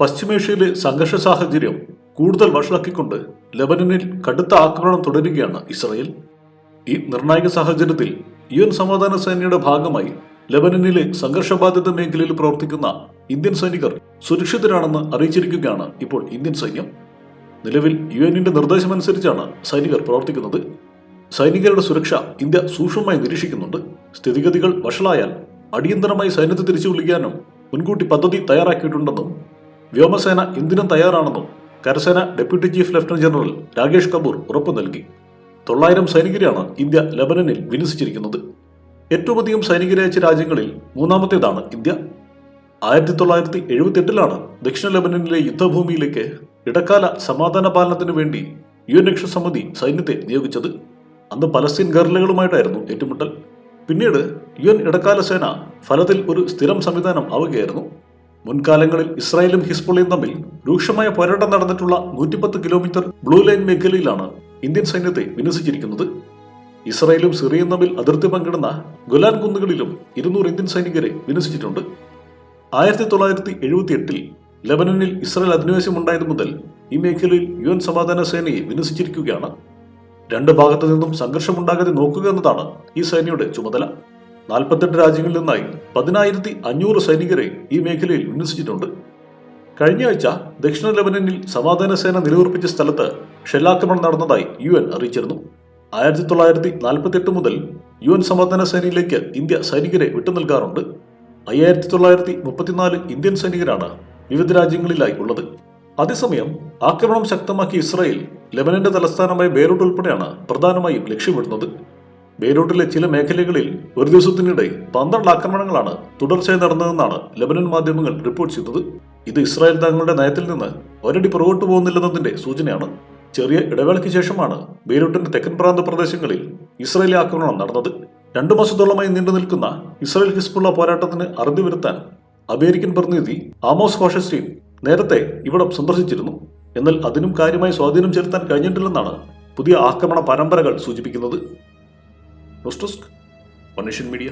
പശ്ചിമേഷ്യയിലെ സംഘർഷ സാഹചര്യം കൂടുതൽ വഷളാക്കിക്കൊണ്ട് ലബനനിൽ കടുത്ത ആക്രമണം തുടരുകയാണ് ഇസ്രയേൽ. ഈ നിർണായക സാഹചര്യത്തിൽ യു എൻ സമാധാന സേനയുടെ ഭാഗമായി ലബനനിലെ സംഘർഷബാധിത മേഖലയിൽ പ്രവർത്തിക്കുന്ന ഇന്ത്യൻ സൈനികർ സുരക്ഷിതരാണെന്ന് അറിയിച്ചിരിക്കുകയാണ് ഇപ്പോൾ ഇന്ത്യൻ സൈന്യം. നിലവിൽ യു എന്നിന്റെ നിർദ്ദേശമനുസരിച്ചാണ് സൈനികർ പ്രവർത്തിക്കുന്നത്. സൈനികരുടെ സുരക്ഷ ഇന്ത്യ സൂക്ഷ്മമായി നിരീക്ഷിക്കുന്നുണ്ട്. സ്ഥിതിഗതികൾ വഷളായാൽ അടിയന്തരമായി സൈന്യത്തെ തിരിച്ചു വിളിക്കാനും മുൻകൂട്ടി പദ്ധതി തയ്യാറാക്കിയിട്ടുണ്ടെന്നും വ്യോമസേന എന്തിനും തയ്യാറാണെന്നും കരസേന deputy chief lieutenant general Rakesh Kapoor ഉറപ്പു നൽകി. തൊള്ളായിരം സൈനികരെയാണ് ഇന്ത്യ ലബനനിൽ വിന്യസിച്ചിരിക്കുന്നത്. ഏറ്റവും അധികം സൈനികരെ അയച്ച രാജ്യങ്ങളിൽ മൂന്നാമത്തേതാണ് ഇന്ത്യ. ആയിരത്തി തൊള്ളായിരത്തി എഴുപത്തി എട്ടിലാണ് ദക്ഷിണ ലബനനിലെ യുദ്ധഭൂമിയിലേക്ക് ഇടക്കാല സമാധാന പാലനത്തിന് വേണ്ടി യു എൻ രക്ഷാസമിതി സൈന്യത്തെ നിയോഗിച്ചത്. അന്ന് പലസ്തീൻ ഗർലകളുമായിട്ടായിരുന്നു ഏറ്റുമുട്ടൽ. പിന്നീട് യു എൻ ഇടക്കാല സേന ഫലത്തിൽ ഒരു സ്ഥിരം സംവിധാനം ആവുകയായിരുന്നു. മുൻകാലങ്ങളിൽ ഇസ്രായേലും ഹിസ്ബുള്ളയും തമ്മിൽ രൂക്ഷമായ പോരാട്ടം നടന്നിട്ടുള്ള നൂറ്റിപ്പത്ത് കിലോമീറ്റർ ബ്ലൂ ലൈൻ മേഖലയിലാണ് ഇന്ത്യൻ സൈന്യത്തെ വിന്യസിച്ചിരിക്കുന്നത്. ഇസ്രായേലും സിറിയയും തമ്മിൽ അതിർത്തി പങ്കിടുന്ന ഗുലാൻ കുന്നുകളിലും ഇരുന്നൂറ് ഇന്ത്യൻ സൈനികരെ വിന്യസിച്ചിട്ടുണ്ട്. ആയിരത്തി തൊള്ളായിരത്തി എഴുപത്തി എട്ടിൽ ലബനനിൽ ഇസ്രായേൽ അധിനിവേശമുണ്ടായത് മുതൽ ഈ മേഖലയിൽ യു എൻ സമാധാന സേനയെ വിന്യസിച്ചിരിക്കുകയാണ്. രണ്ട് ഭാഗത്തു നിന്നും സംഘർഷമുണ്ടാകാതെ നോക്കുക എന്നതാണ് ഈ സേനയുടെ ചുമതല. നാൽപ്പത്തെട്ട് രാജ്യങ്ങളിൽ നിന്നായി പതിനായിരത്തി അഞ്ഞൂറ് സൈനികരെ ഈ മേഖലയിൽ വിന്യസിച്ചിട്ടുണ്ട്. കഴിഞ്ഞ ആഴ്ച ദക്ഷിണ ലബനനിൽ സമാധാന സേന നിലയുറപ്പിച്ച സ്ഥലത്ത് ഷെല്ലാക്രമണം നടന്നതായി യു എൻ അറിയിച്ചിരുന്നു. ആയിരത്തി തൊള്ളായിരത്തി നാൽപ്പത്തി എട്ട് മുതൽ യു എൻ സമാധാന സേനയിലേക്ക് ഇന്ത്യ സൈനികരെ വിട്ടു നൽകാറുണ്ട് അയ്യായിരത്തി തൊള്ളായിരത്തി മുപ്പത്തിനാല് ഇന്ത്യൻ സൈനികരാണ് വിവിധ രാജ്യങ്ങളിലായി ഉള്ളത്. അതേസമയം ആക്രമണം ശക്തമാക്കിയ ഇസ്രായേൽ ലെബനന്റെ തലസ്ഥാനമായ ബേറൂട്ട് ഉൾപ്പെടെയാണ് പ്രധാനമായും ലക്ഷ്യമിടുന്നത്. ബെയ്റൂട്ടിലെ ചില മേഖലകളിൽ ഒരു ദിവസത്തിനിടെ പന്ത്രണ്ട് ആക്രമണങ്ങളാണ് തുടർച്ചയായി നടന്നതെന്നാണ് ലബനൻ മാധ്യമങ്ങൾ റിപ്പോർട്ട് ചെയ്തത്. ഇത് ഇസ്രായേൽ തങ്ങളുടെ നയത്തിൽ നിന്ന് ഒരടി പുറകോട്ട് പോകുന്നില്ലെന്നതിന്റെ സൂചനയാണ്. ചെറിയ ഇടവേളയ്ക്ക് ശേഷമാണ് ബെയ്റൂട്ടിന്റെ തെക്കൻ പ്രാന്ത പ്രദേശങ്ങളിൽ ഇസ്രായേലി ആക്രമണം നടന്നത്. രണ്ടു മാസത്തോളമായി നീണ്ടു നിൽക്കുന്ന ഇസ്രായേൽ ഹിസ്ബുള്ള പോരാട്ടത്തിന് അറുതി വരുത്താൻ അമേരിക്കൻ പ്രതിനിധി ആമോസ് ഹോഷസ്റ്റീൻ നേരത്തെ ഇവിടം സന്ദർശിച്ചിരുന്നു. എന്നാൽ അതിനും കാര്യമായി സ്വാധീനം ചെലുത്താൻ കഴിഞ്ഞിട്ടില്ലെന്നാണ് പുതിയ ആക്രമണ പരമ്പരകൾ സൂചിപ്പിക്കുന്നത്. पोस्टोस्क और नेशन मीडिया।